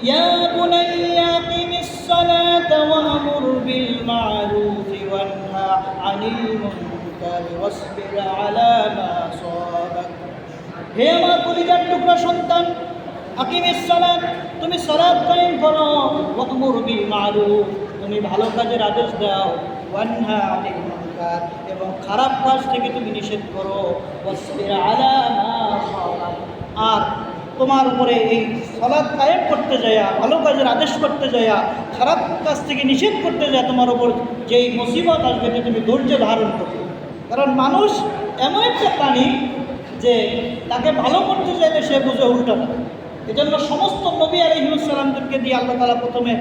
يا بني أقم الصلاة وأمر بالمعروف وانهى عن المنكر واصبر على ما صابك হে আমার কলিজার টুকরা সন্তান আকিমের সালাত তুমি সালাত কায়েম করো ওয়ামুর বিল মারুফ তুমি ভালো কাজের আদেশ দাও ওয়ানহা আনিল মুনকার এবং খারাপ কাজ থেকে তুমি নিষেধ করো ওয়াসবির আলা মা সাবাক। আর তোমার উপরে এই সলাদ কায়েম করতে যায়া ভালো কাজের আদেশ করতে যায়া খারাপ কাজ থেকে নিষেধ করতে যায় তোমার উপর যেই মুসিবত আসবে তুমি ধৈর্য ধারণ করবে কারণ মানুষ এমন একটা প্রাণী যে তাকে ভালো করতে চাইলে সে বুঝে উল্টাটা এজন্য সমস্ত নবী আলহিমসালামদেরকে দিয়ে আল্লাহ তালা প্রথমে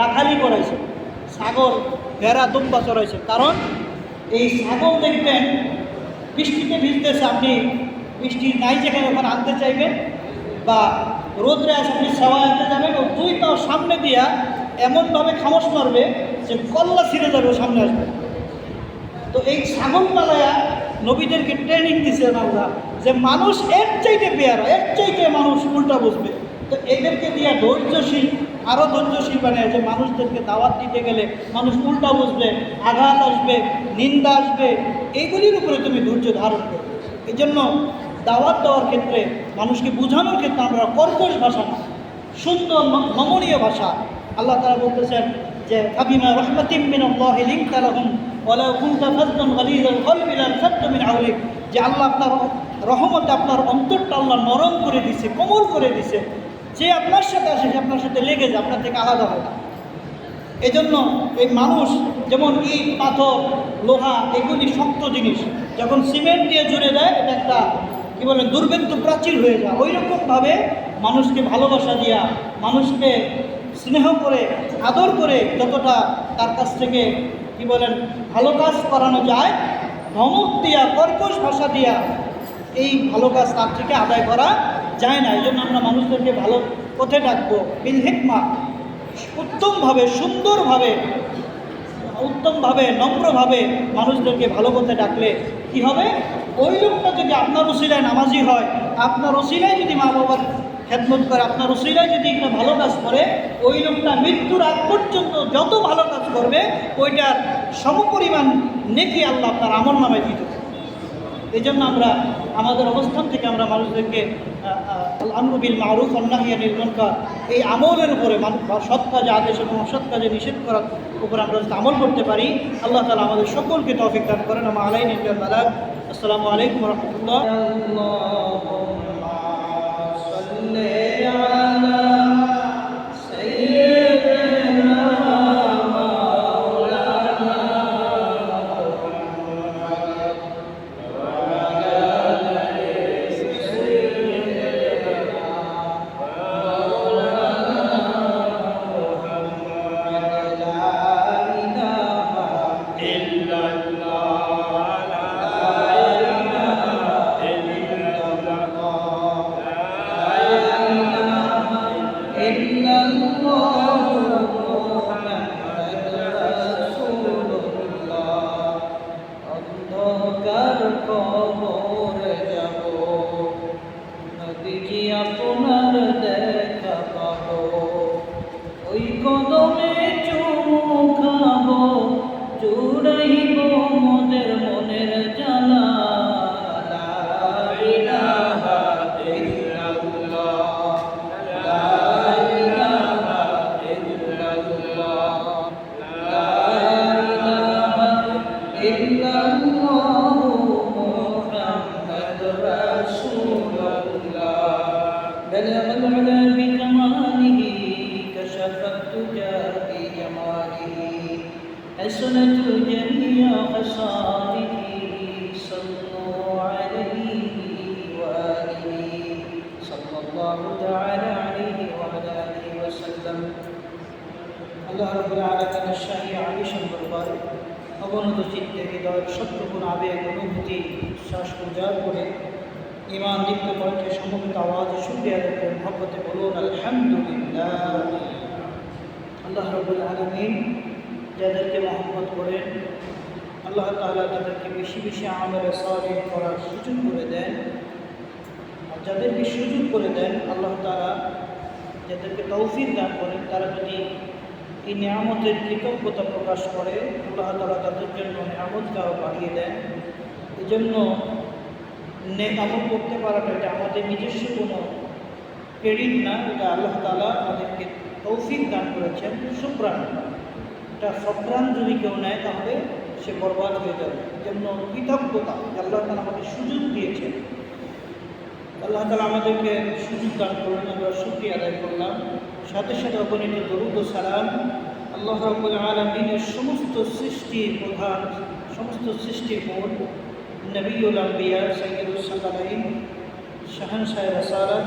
রাখালি করাইছে, সাগর, ভেড়া, দুম্বা চড়াইছে। কারণ এই সাগর দেখবেন বৃষ্টিতে ভিজতেছে, আপনি বৃষ্টি নাই যেখানে ওখানে আনতে চাইবেন বা রোদ্রে আসে আপনি সেবা আনতে যাবেন ও দুই পাও সামনে দিয়া এমনভাবে খামোশ মারবে যে কল্লা ছিঁড়ে যাবে সামনে আসবে। তো এই ছাগল পালায়া নবীদেরকে ট্রেনিং দিচ্ছেন আমরা যে মানুষ এর চাইতে পেয়ারা এর চাইতে মানুষ উল্টা বুঝবে। তো এদেরকে দিয়ে ধৈর্যশীল আরও ধৈর্যশীল বানায় যে মানুষদেরকে দাওয়াত দিতে গেলে মানুষ উল্টা বুঝবে, আঘাত আসবে, নিন্দা আসবে, এইগুলির উপরে তুমি ধৈর্য ধারণ করবে এই জন্য দাওয়াত দেওয়ার ক্ষেত্রে মানুষকে বোঝানোর ক্ষেত্রে আমরা কর্কশ ভাষা না সুন্দর নমনীয় ভাষা। আল্লাহ তারা বলতেছেন যে কাবিমা রহমতিম মিন আল্লাহ লিংতা লাহুম ওয়ালা কুনতা ফাজ্জান গালিযাল কলবি লানফাদ্দু মিন হাওলিক। যে আল্লাহ আপনার রহমতে, আপনার অন্তরটা আল্লাহ নরম করে দিছে, কোমল করে দিছে। যে আপনার সাথে আসে, সে আপনার সাথে লেগে যায়, আপনার থেকে আলাদা হয় এজন্য এই মানুষ, যেমন ইট, পাথর, লোহা, এগুলি শক্ত জিনিস, যখন সিমেন্ট দিয়ে জুড়ে দেয়, এটা একটা কী বলে, দুর্ভেদ্য প্রাচীর হয়ে যায়। ওই রকমভাবে মানুষকে ভালোবাসা দিয়া, মানুষকে স্নেহ করে, আদর করে যতটা তার কাছ থেকে, কি বলেন, ভালো কাজ করানো যায়, ধমক দিয়া, কর্কশ ভাষা দিয়া এই ভালো কাজ তার থেকে আদায় করা যায় না। এই জন্য আমরা মানুষদেরকে ভালো পথে ডাকবো। বিল হেকমা, উত্তমভাবে, সুন্দরভাবে, উত্তমভাবে, নম্রভাবে মানুষদেরকে ভালো পথে ডাকলে কি হবে? ওই লোকটা যদি আপনার ওসিলায় নামাজি হয়, আপনার ওসিলায় যদি মা বাবার খেদমত করে, আপনার ওসিলায় যদি একটা ভালো কাজ করে, ওই লোকটা মৃত্যুর আগ পর্যন্ত যত ভালো কাজ করবে, ওইটার সমপরিমাণ নেকি আল্লাহ আপনার আমল নামে দিতে এই জন্য আমরা আমাদের অবস্থান থেকে আমরা মানুষদেরকে আমরুবিল মারুফ অন্নাহিয়া নির্মনকার এই আমলের উপরে মানুষ সৎ কাজে, আদেশ এবং অসৎ কাজে নিষেধ করার উপরে আমরা যাতে আমল করতে পারি। আল্লাহ তালা আমাদের সকলকে তৌফিক দান করেন। আমা আলাইন আসসালামু আলাইকুম রহমতুল্লাহ। كشف الدجى بجماله حسنت جميع خصاله صلوا عليه وآله صلى الله تعالى عليه وعلى آله وسلم আল্লাহ রবুল আলমের শাহী আলিশান দরবার অবনত চিত্তে হৃদয় সত্যগুণ আবেগ অনুভূতি শ্বাস উজাড় করে ইমান দীপ্ত কণ্ঠে সমবেত আওয়াজ শুক্রিয়া দেখতে মহব্বতে বলুন আলহামদুলিল্লাহ আল্লাহ রবুল আলমিন যাদেরকে মহব্বত করেন, আল্লাহ তাআলা তাদেরকে বেশি বেশি আমলে সলে করার সুযোগ করে দেন। আর যাদেরকে সুযোগ করে দেন, আল্লাহ তালা যাদেরকে তৌফিক দান করেন, তারা যদি এই নিয়ামতের কৃতজ্ঞতা প্রকাশ করে, আল্লাহ তালা তাদের জন্য নিয়ামতটাও বাড়িয়ে দেন। এই জন্য নেকামত করতে পারাটা এটা আমাদের নিজস্ব কোনো ক্রেডিট না, এটা আল্লাহ তালা আমাদেরকে তৌফিক দান করেছেন শুক্রান এটা সক্রান যদি কেউ নেয় তাহলে সে বরবাদ হয়ে যাবে। জন্য কৃতজ্ঞতা, আল্লাহ তালা আমাদের সুযোগ দিয়েছেন। আল্লাহ তালা আমাদেরকে সুযোগ দান করলেন আমরা শুক্রিয়া আদায় করলাম। সাথে সাথে অগণিত দরুদ ও সালাম। আল্লাহ রাবুল আলমিনের সমস্ত সৃষ্টির প্রধান, সমস্ত সৃষ্টির মূল নবীল আম্বিয়া সৈয়দুল সালাইন শাহানশাহ রসারত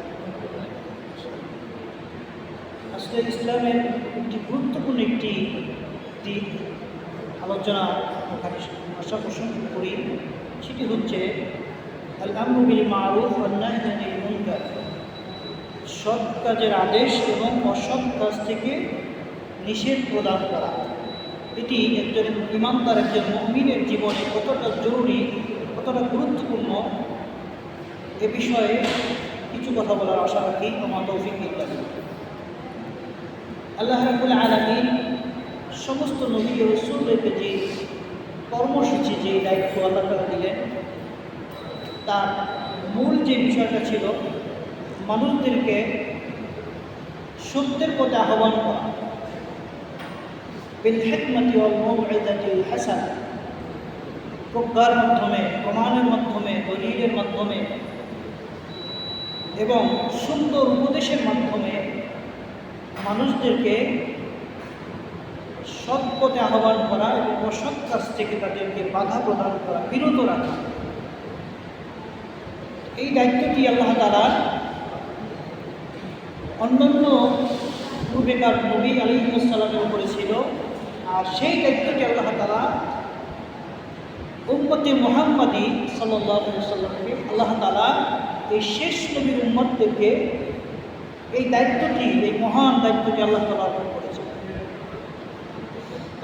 আজকে ইসলামের একটি গুরুত্বপূর্ণ একটি দিক আলোচনা ওখানে আশা পোষণ করি, সেটি হচ্ছে আল আমরুবিল মারুফ অন্যায় মুনকার। সৎ কাজের আদেশ এবং অসৎ কাজ থেকে নিষেধ প্রদান করা। এটি একজন ইমানদার, একজন মমিনের জীবনে কতটা জরুরি, কতটা গুরুত্বপূর্ণ, এ বিষয়ে কিছু কথা বলার আশা রাখি। আমার তৌফিক ইত্যাদি আল্লাহ রাবুল আলমী সমস্ত নবী ও রসুলদেরকে যে কর্মসূচি, যে দায়িত্ব আল্লাহ তালা দিলেন, তার মূল যে বিষয়টা ছিল মানুষদেরকে সত্যের পথে আহ্বান করা। বিলহেকমতি ও হাসান। প্রজ্ঞার মাধ্যমে, প্রমাণের মাধ্যমে, দলিলের মাধ্যমে এবং সুন্দর উপদেশের মাধ্যমে মানুষদেরকে সৎ পথে আহ্বান করা এবং অসৎ কাজ থেকে তাদেরকে বাধা প্রদান করা, বিরত রাখা। এই দায়িত্বটি আল্লাহ তালা অন্যান্য পূর্বেকার নবী আলিমসাল্লামের উপরে ছিল। আর সেই দায়িত্বটি আল্লাহ তালা উম্মতে মোহাম্মদী সাল্লাহ সাল্লামকে আল্লাহ তালা এই শেষ নবীর উম্মতদেরকে এই দায়িত্বটি এই মহান দায়িত্বটি আল্লাহ তালা অর্পণ করেছে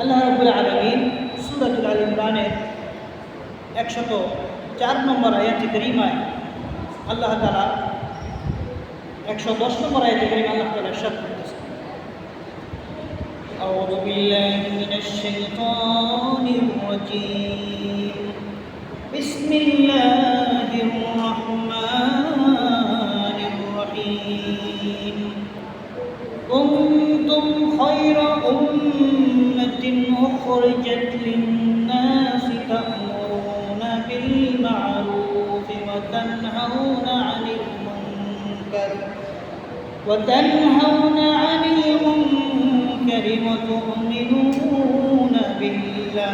আল্লাহ রবুল আলমিন সুরাতুল আল ইমরানের একশত চার নম্বর আয়াতি করিমায় আল্লাহ তালা একশো দশ নম্বর আয়াতি করিমা আল্লাহ তালা সাত করতেছে أعوذ بالله من الشيطان الرجيم بسم الله كنتم خير أمة أخرجت للناس تأمرون بالمعروف وتنهون عن المنكر وتنهون عن المنكر وتؤمنون بالله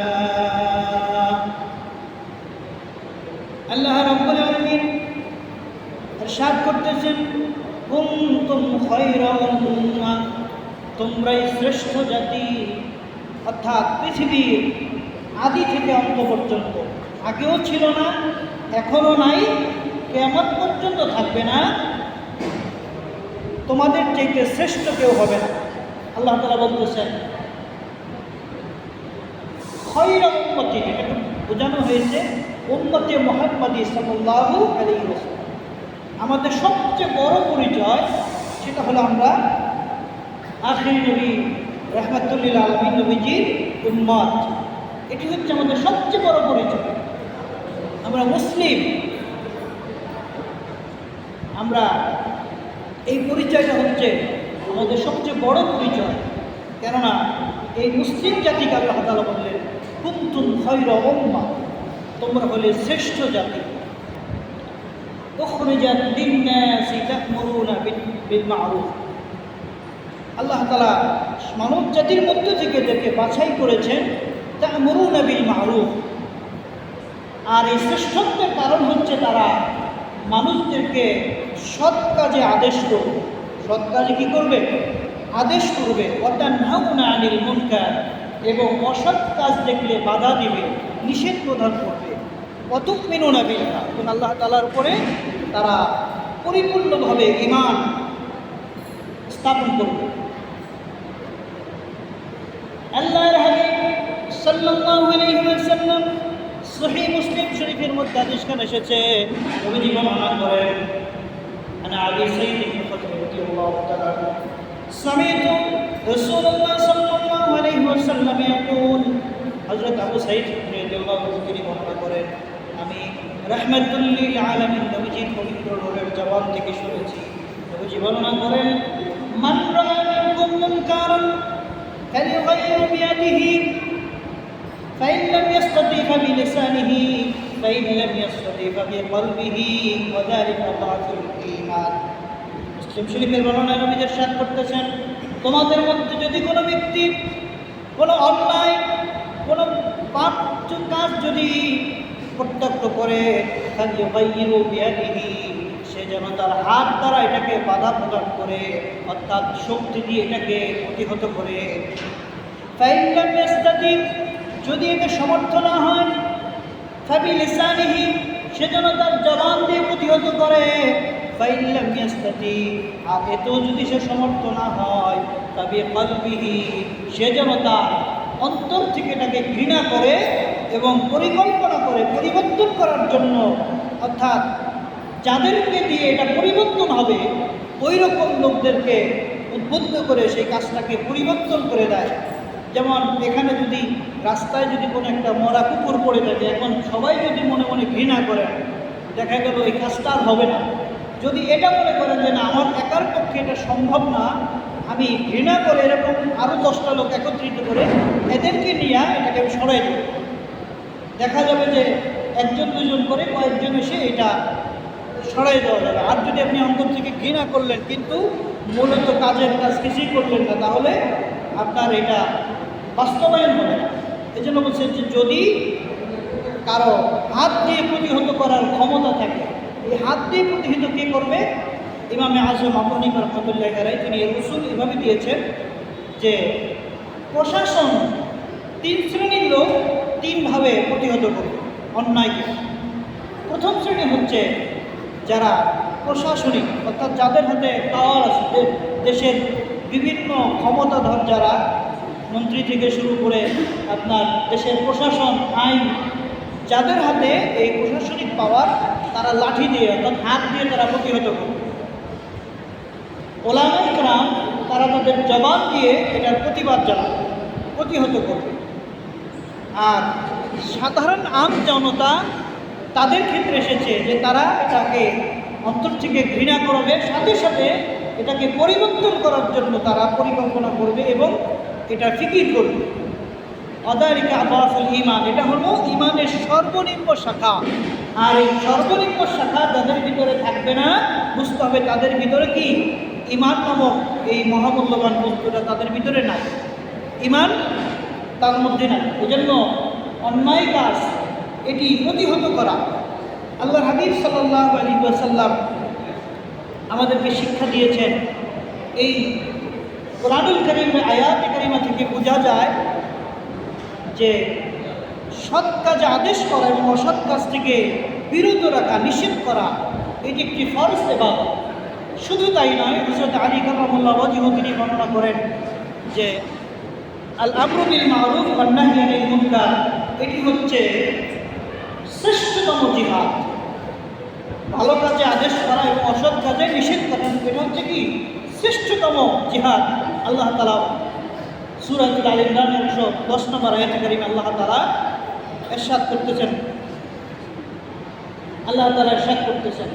আল্লাহ রাব্বুল আলামিন ارشاد করতেছেন কুনতুম খায়রা উম্মাহ তোমরাই শ্রেষ্ঠ জাতি, অর্থাৎ পৃথিবীর আদি থেকে অন্ত পর্যন্ত। আগেও ছিল না এখনও নাই কেমন পর্যন্ত থাকবে না। তোমাদের চাইতে শ্রেষ্ঠ কেউ হবে না। আল্লাহ তালা বলতেছেন খৈরা উন্নতি এটা বোঝানো হয়েছে উন্নতি মোহাম্মদী সাল্লাহু আলী আমাদের সবচেয়ে বড় পরিচয় সেটা হলো আমরা আখরি নবী রহমাতুল্লিল আলমী নবীজির উন্মাদ এটি হচ্ছে আমাদের সবচেয়ে বড় পরিচয়। আমরা মুসলিম। আমরা এই পরিচয়টা হচ্ছে আমাদের সবচেয়ে বড় পরিচয়। কেননা এই মুসলিম জাতিকে আল্লাহ তালা বললেন কুমতুম হৈর ওম্মা তোমরা হলে শ্রেষ্ঠ জাতি। কখনো যান দিন বিল মারুফ আল্লাহ তালা মানব জাতির মধ্য থেকে যাকে বাছাই করেছেন তা মরু বিল মারুফ আর এই শ্রেষ্ঠত্বের কারণ হচ্ছে তারা মানুষদেরকে সৎ কাজে আদেশ করবে। সৎ কাজে কী করবে? আদেশ করবে। অর্থাৎ অতান্হাউনা আনিল মুনকার। এবং অসৎ কাজ দেখলে বাধা দিবে, নিষেধ প্রদান করবে। অতুক মিনুনা বিল্লাহ এবং আল্লাহ তালার উপরে তারা পরিপূর্ণভাবে ইমান স্থাপন করবে। আল্লাহর হাবিব সাল্লাল্লাহু আলাইহি ওয়াসাল্লাম সহিহ মুসলিম শরীফের মধ্যে হাদিস খান এসেছে নবীজি বর্ণনা করেন আনা আবি সাইয়্যিদ ইবনে খুদরি রাদিয়াল্লাহু তাআলা سمعت رسول الله صلى الله عليه وسلم يقول হযরত আবু সাইদ রাদিয়াল্লাহু আনহু তিনি বর্ণনা করেন আমি রাহমাতুল্লিল আলামিন নবীজির পবিত্র রূহের জবান থেকে শুনেছি নবীজি বর্ণনা করেন মান রাআ মিনকুম মুনকারান فليغير بيده فإن لم يستطع فبلسانه فإن لم يستطع فبقلبه وذلك ضعف الإيمان মুসলিম শরীফের বর্ণনা নবীদের সাথ করতেছেন তোমাদের মধ্যে যদি কোনো ব্যক্তি কোনো অন্যায় কোনো পাপ কাজ যদি প্রত্যক্ষ করে ফালিয়ুগাইয়িরু বিয়াদিহি সে যেন তার হাত দ্বারা এটাকে বাধা প্রদান করে, অর্থাৎ শক্তি দিয়ে এটাকে প্রতিহত করে। যদি এতে সমর্থ না হয় সে যেন তার জবান দিয়ে প্রতিহত করে। আর এতেও যদি সে সমর্থ না হয় তবে কলবিহি, সে যেন তার অন্তর থেকে এটাকে ঘৃণা করে এবং পরিকল্পনা করে পরিবর্তন করার জন্য, অর্থাৎ যাদেরকে দিয়ে এটা পরিবর্তন হবে ওই রকম লোকদেরকে উদ্বুদ্ধ করে সেই কাজটাকে পরিবর্তন করে দেয়। যেমন এখানে যদি রাস্তায় যদি কোনো একটা মরা কুকুর পড়ে থাকে, এখন সবাই যদি মনে মনে ঘৃণা করে, দেখা গেল এই কাজটা আর হবে না। যদি এটা মনে করেন যে না, আমার একার পক্ষে এটা সম্ভব না, আমি ঘৃণা করে এরকম আরও দশটা লোক একত্রিত করে এদেরকে নিয়ে এটাকে আমি সরাই দেব। দেখা যাবে যে একজন দুজন করে কয়েকজন এসে এটা সরাই দেওয়া যাবে। আর যদি আপনি অন্তর থেকে ঘৃণা করলেন, কিন্তু মূলত কাজের কাজ কিছুই করলেন না, তাহলে আপনার এটা বাস্তবায়ন হবে না। এই জন্য বলছেন যে যদি কারও হাত দিয়ে প্রতিহত করার ক্ষমতা থাকে, এই হাত দিয়ে প্রতিহত কে করবে? ইমামে আজম আপনি রহমতুল্লাহ রায় তিনি এর উসুল এভাবে দিয়েছেন যে প্রশাসন তিন শ্রেণির লোক তিনভাবে প্রতিহত করবে অন্যায়কে প্রথম শ্রেণি হচ্ছে যারা প্রশাসনিক, অর্থাৎ যাদের হাতে পাওয়ার আছে দেশের বিভিন্ন ক্ষমতাধর যারা মন্ত্রী থেকে শুরু করে আপনার দেশের প্রশাসন, আইন, যাদের হাতে এই প্রশাসনিক পাওয়ার তারা লাঠি দিয়ে, অর্থাৎ হাত দিয়ে তারা প্রতিহত করবে ওলামাই ক্রাম তারা তাদের জবান দিয়ে এটার প্রতিবাদ জানাবে প্রতিহত করবে আর সাধারণ আম জনতা তাদের ক্ষেত্রে এসেছে যে তারা এটাকে অন্তর থেকে ঘৃণা করবে, সাথে সাথে এটাকে পরিবর্তন করার জন্য তারা পরিকল্পনা করবে এবং এটা ফিকির করবে। অদারিকা আবাফুল ইমান এটা হলো ইমানের সর্বনিম্ন শাখা। আর এই সর্বনিম্ন শাখা যাদের ভিতরে থাকবে না, বুঝতে হবে তাদের ভিতরে কি? ইমান নামক এই মহামূল্যবান বস্তুটা তাদের ভিতরে নাই। ইমান তার মধ্যে নাই। এজন্য অন্যায় কাজ এটি প্রতিহত করা। আল্লাহ হাবিব সাল্লাহ আলী সাল্লাম আমাদেরকে শিক্ষা দিয়েছেন, এই কোরআনুল করিমের আয়াত করিমা থেকে বোঝা যায় যে সৎ কাজে আদেশ করা এবং অসৎ কাজ থেকে বিরত রাখা, নিষেধ করা, এটি একটি ফরজ এবার শুধু তাই নয় হজরত আলী কামামুল্লাহ ওয়াজিহ তিনি বর্ণনা করেন যে আল আমরুবিল মারুফ আন্নাহিয়ানিল এটি হচ্ছে শ্রেষ্ঠতম জিহাদ ভালো কাজে আদেশ করা এবং অসৎ কাজে নিষেধ করা এটা হচ্ছে কি শ্রেষ্ঠতম জিহাদ আল্লাহ তালা সুরাতুল আল ইমরান একশো দশ নম্বর আয়াত করিম আল্লাহ তালা এরশাদ করতেছেন আল্লাহ তালা এরশাদ করতেছেন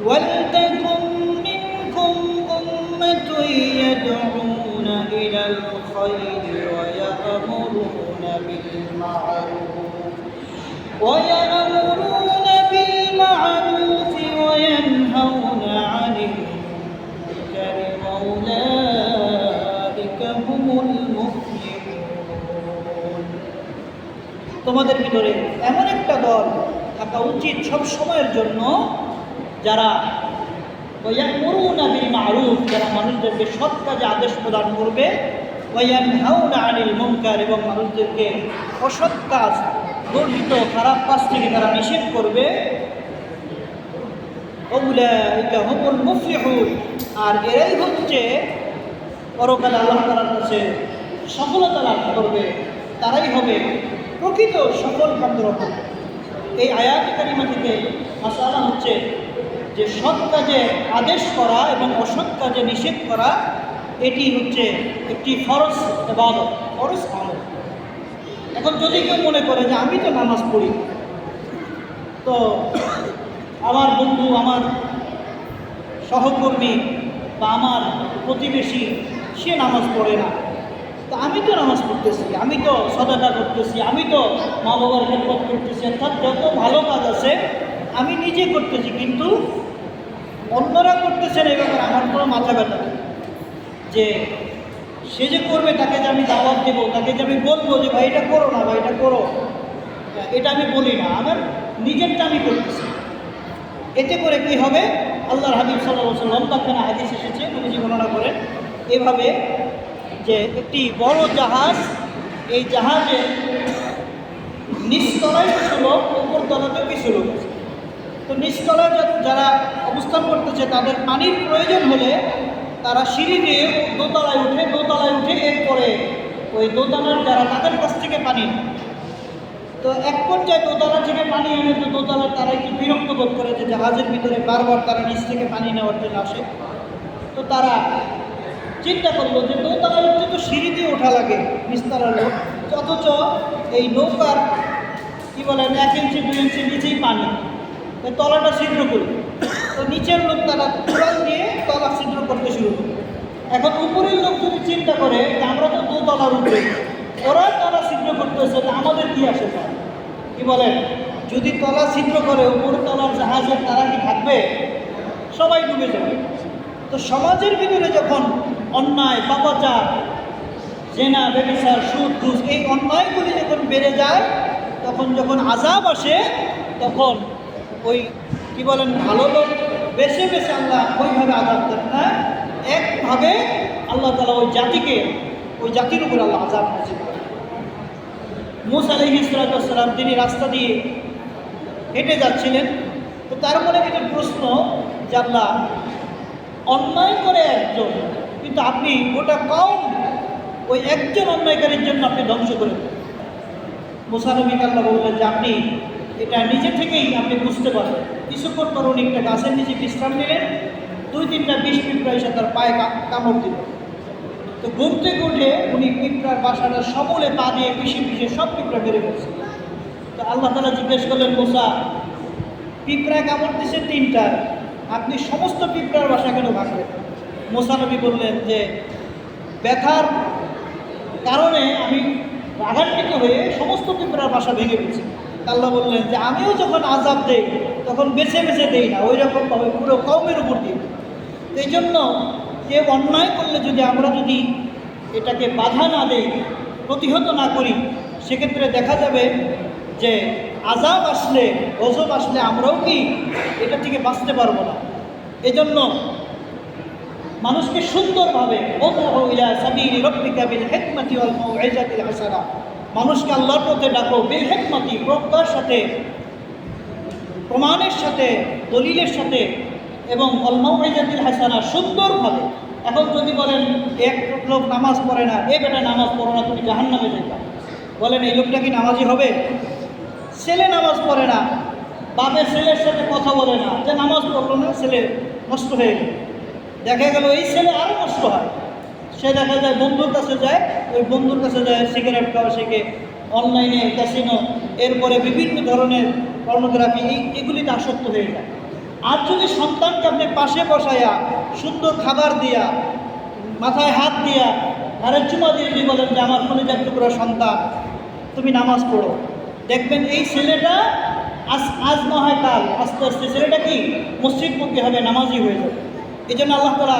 ولتكن منكم أمة يدعون إلى الخير ويأمرون بالمعروف ويأمرون بالمعروف وينهون عن المنكر وأولئك هم المفلحون তোমাদের ভিতরে এমন একটা দল থাকা উচিত সব সময়ের জন্য যারা ওয়ায়ামুরুনা বিল মারুফ যারা মানুষদেরকে সৎ কাজে আদেশ প্রদান করবে ওয়ায়ানহাউনা আনিল মুনকার এবং মানুষদেরকে অসৎ কাজ গর্হিত খারাপ কাজ থেকে তারা নিষেধ করবে। আর এরাই হচ্ছে পরকালে আল্লাহ তালার কাছে সফলতা লাভ করবে, তারাই হবে প্রকৃত সফল কান্ডরত এই আয়াত কারিমা থেকে হচ্ছে যে সৎ কাজে আদেশ করা এবং অসৎ কাজে নিষেধ করা, এটি হচ্ছে একটি ফরজ এবাদত ফরজ আমল। এখন যদি কেউ মনে করে যে আমি তো নামাজ পড়ি, তো আমার বন্ধু, আমার সহকর্মী বা আমার প্রতিবেশী, সে নামাজ পড়ে না। তো আমি তো নামাজ পড়তেছি, আমি তো সদাটা করতেছি, আমি তো মা বাবার খেদমত করতেছি, অর্থাৎ যত ভালো কাজ আছে আমি নিজে করতেছি, কিন্তু অন্যরা করতেছেন এই ব্যাপারে আমার কোনো মাথা ব্যথা যে সে যে করবে, তাকে যে আমি দাওয়াত দেবো, তাকে যে আমি বলব যে, ভাই, এটা করো না, ভাই, এটা করো। এটা আমি বলি না, আমার নিজেরটা আমি করতেছি। এতে করে কি হবে? আল্লাহর হাবিব সাল্লাহ সাল্লাম তাখানা হাদিস এসেছে, নবীজি বর্ণনা করেন, এভাবে যে একটি বড় জাহাজ, এই জাহাজে নিচতলায় কিছু লোক উপর তলাতেও কিছু লোক তো নিচতলায় যারা অবস্থান করতেছে, তাদের পানির প্রয়োজন হলে তারা সিঁড়ি দিয়ে দোতলায় উঠে দোতলায় উঠে এরপরে ওই দোতলার যারা তাদের কাছ থেকে পানি। তো এক পর্যায়ে দোতলা থেকে পানি এনে তো দোতলার তারা একটু বিরক্ত বোধ করে যে জাহাজের ভিতরে বারবার তারা নিচ থেকে পানি নেওয়ার জন্য আসে। তো তারা চিন্তা করল যে দোতলায় উঠতে তো সিঁড়ি দিয়ে ওঠা লাগে নিচতলার লোক। অথচ এই নৌকার, কী বলেন, এক ইঞ্চি, দুই ইঞ্চি নিচেই পানি। তলাটা করল। তো নিচের লোক তারা কুড়াল দিয়ে তলা ছিদ্র করতে শুরু করল এখন উপরের লোক যদি চিন্তা করে যে আমরা তো দোতলার উপরে ওরা তলা ছিদ্র করতেছে আমাদের কি আসে যায়? কি বলেন? যদি তলা ছিদ্র করে, উপর তলার জাহাজের তারা কি থাকবে? সবাই ডুবে যাবে। তো সমাজের ভিতরে যখন অন্যায়, পাপাচার, জেনা ব্যবসার সুদ, ঘুষ, এই অন্যায়গুলি যখন বেড়ে যায়, তখন যখন আজাব আসে, তখন ওই, কি বলেন, ভালো লোক বেছে বেছে আল্লাহ ওইভাবে আজাদ দেন না একভাবে আল্লাহ তালা ওই জাতিকে, ওই জাতির উপর আল্লাহ আজাদ নাজিল করেন। মুস তিনি রাস্তা দিয়ে হেঁটে যাচ্ছিলেন। তো তার মনে একটা প্রশ্ন যে আল্লাহ, অন্যায় করে একজন, কিন্তু আপনি গোটা কম ওই একজন অন্যায়কারীর জন্য আপনি ধ্বংস করে দেন মোসানবী আল্লাহ বললেন যে আপনি এটা নিজে থেকেই আপনি বুঝতে পারবেন। কিছুক্ষণ পর উনি একটা গাছের নিচে বিশ্রাম নিলেন দুই তিনটা বিষ পিঁপড়া এসে তার পায়ে কামড় দিল। তো ঘুম থেকে উঠে উনি পিঁপড়ার বাসাটা সমলে পা দিয়ে পিষে পিষে সব পিঁপড়া বেড়ে ফেলছে। তো আল্লাহ তালা জিজ্ঞেস করলেন, মোসা, পিঁপড়া কামড় দিছে তিনটা, আপনি সমস্ত পিঁপড়ার বাসা কেন ভাঙলেন? মোসানবী বললেন যে, ব্যথার কারণে আমি রাগান্বিত হয়ে সমস্ত পিঁপড়ার বাসা ভেঙে ফেলছি। আল্লাহ বললেন যে, আমিও যখন আজাব দেই, তখন বেছে বেছে দেই না ওই রকমভাবে পুরো কমের উপর দিই। এই জন্য যে অন্যায় করলে যদি আমরা যদি এটাকে বাধা না দেই, প্রতিহত না করি, সেক্ষেত্রে দেখা যাবে যে আজাব আসলে, গজব আসলে আমরাও কি এটা থেকে বাঁচতে পারব না। এজন্য মানুষকে সুন্দরভাবে উদউ ইলা সাবিলি রাব্বিকা বিল হিকমাতি ওয়াল মাউইজাতিল হাসানা। মানুষকে আল্লাহর পথে ডাকো বিল হিকমাতি প্রজ্ঞার সাথে, প্রমাণের সাথে, দলিলের সাথে এবং অল মাউইজাতিল হাসানা সুন্দরভাবে। এখন যদি বলেন, এক লোক নামাজ পড়ে না, এ বেটা নামাজ পড়ো না, তুমি জাহান্নামে যাইবা। বলেন, এই লোকটা কি নামাজি হবে? ছেলে নামাজ পড়ে না, বাপের ছেলের সাথে কথা বলে না, যে নামাজ পড়ল না, ছেলে নষ্ট হয়ে গেল। দেখা গেল, এই ছেলে আরও নষ্ট হয়। সে দেখা যায় বন্ধুর কাছে যায়, ওই বন্ধুর কাছে যায়, সিগারেট খাওয়া শেখে। অনলাইনে, ক্যাসিনো, এরপরে বিভিন্ন ধরনের পর্নোগ্রাফি এগুলিতে আসক্ত হয়ে যায়। আর যদি সন্তানকে আপনি পাশে বসাইয়া সুন্দর খাবার দিয়া, মাথায় হাত দিয়া ঘরের চুমা দিয়ে দিয়ে বলেন যে, আমার কলেজার টুকরা সন্তান, তুমি নামাজ পড়ো। দেখবেন এই ছেলেটা আজ আজ না হয় কাল, আস্তে আস্তে, ছেলেটা কি, মসজিদমুখী হবে, নামাজি হয়ে যাবে। এই জন্য আল্লাহ তালা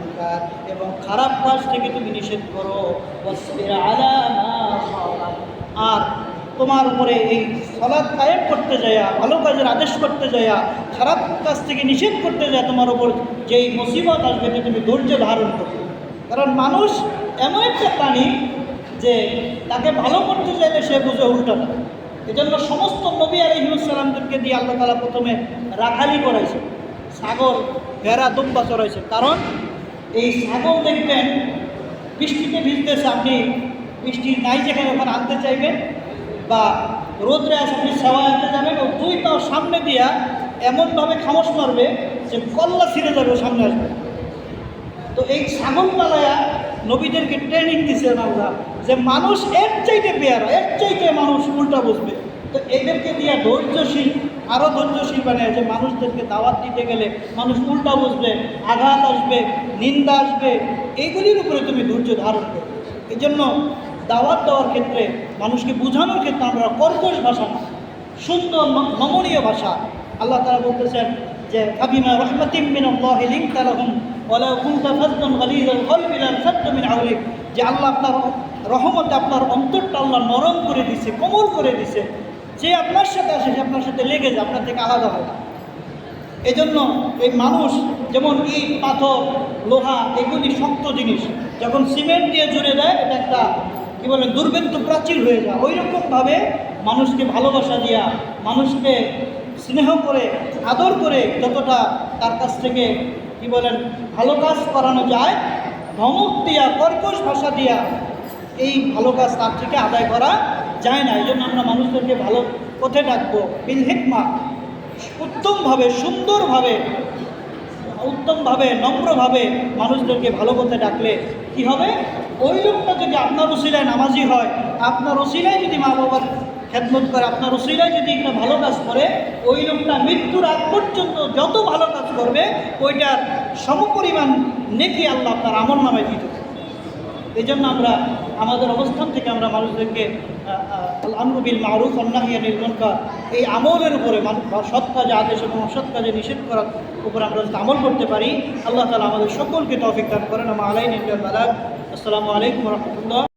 মুনকার এবং খারাপ কাজ থেকে তুমি নিষেধ করো। আর তোমার উপরে এই সলাদ কায়েম করতে যায়া ভালো কাজের আদেশ করতে যায়া খারাপ কাজ থেকে নিষেধ করতে যায় তোমার উপর যেই মুসিবত আসবে তুমি ধৈর্য ধারণ করবে কারণ মানুষ এমন একটা প্রাণী যে তাকে ভালো করতে চাইলে সে বুঝে উল্টাটা এজন্য সমস্ত নবী আলহিমসালামদেরকে দিয়ে আল্লাহ তালা প্রথমে রাখালি করাইছে। সাগর, ভেড়া, দুম্বা চড়াইছে। কারণ এই ছাগল দেখবেন, বৃষ্টিতে ভিজতেছে আপনি বৃষ্টি নাই যেখানে ওখানে আনতে চাইবেন বা রোদ্রে আসে আপনি সেবা আনতে যাবেন ও দুই পাও সামনে দিয়া এমনভাবে খামোশ মারবে যে কল্লা ছিঁড়ে যাবে সামনে আসবে। তো এই ছাগল পালায়া নবীদেরকে ট্রেনিং দিচ্ছেন আল্লাহ যে মানুষ এর চাইতে পেয়ারা এর চাইতে মানুষ উল্টা বুঝবে। তো এদেরকে দিয়ে ধৈর্যশীল আরও ধৈর্যশীল বানায় যে মানুষদেরকে দাওয়াত দিতে গেলে মানুষ উল্টা বুঝবে, আঘাত আসবে নিন্দা আসবে এইগুলির উপরে তুমি ধৈর্য ধারণ করবে এই জন্য দাওয়াত দেওয়ার ক্ষেত্রে মানুষকে বোঝানোর ক্ষেত্রে আমরা কর্কশ ভাষা না, সুন্দর নমনীয় ভাষা। আল্লাহ তারা বলতেছেন যে কাবিমা রহমতিম যে আল্লাহ আপনার রহমতে, আপনার অন্তরটা আল্লাহ নরম করে দিছে, কোমল করে দিছে। যে আপনার সাথে আসে, সে আপনার সাথে লেগে যায়, আপনার থেকে আলাদা হয় না এই মানুষ, যেমন ইট, পাথর, লোহা, এগুলি শক্ত জিনিস, যখন সিমেন্ট দিয়ে জুড়ে দেয়, এটা একটা, কী বলে, দুর্ভেদ্য প্রাচীর হয়ে যায়। ওই রকমভাবে মানুষকে ভালোবাসা দিয়া, মানুষকে স্নেহ করে, আদর করে যতটা তার কাছ থেকে, কি বলেন, ভালো কাজ করানো যায়, ধমক দিয়া, কর্কশ ভাষা দিয়া, এই ভালো কাজ তার থেকে আদায় করা যায় না। এই জন্য আমরা মানুষদেরকে ভালো পথে ডাকবো। বিল হেকমা। উত্তমভাবে, সুন্দরভাবে, উত্তমভাবে, নম্রভাবে মানুষদেরকে ভালো করতে ডাকলে কি হবে? ওই লোকটা যদি আপনার উসিলায় নামাজি হয়, আপনার উসিলায় যদি মা বাবার খেদমত করে, আপনার উসিলায় যদি একটা ভালো কাজ করে, ওই লোকটা মৃত্যুর আগ পর্যন্ত যত ভালো কাজ করবে, ওইটার সমপরিমাণ নেকি আল্লাহ আপনার আমল নামে দিতে এই জন্য আমরা, আমাদের অবস্থান থেকে আমরা মানুষদেরকে আমরুবিল মারুফ অন্নাহিয়া নির্মনকার এই আমলের উপরে সৎ কাজে, আদেশ এবং অসৎ কাজে নিষেধ করার উপরে আমরা যদি আমল করতে পারি, আল্লাহ তালা আমাদের সকলকে তফিক দান করেন। আমা আলাইন ইন্ডিয়ান আসসালামু আলাইকুম রহমতুল্লাহ।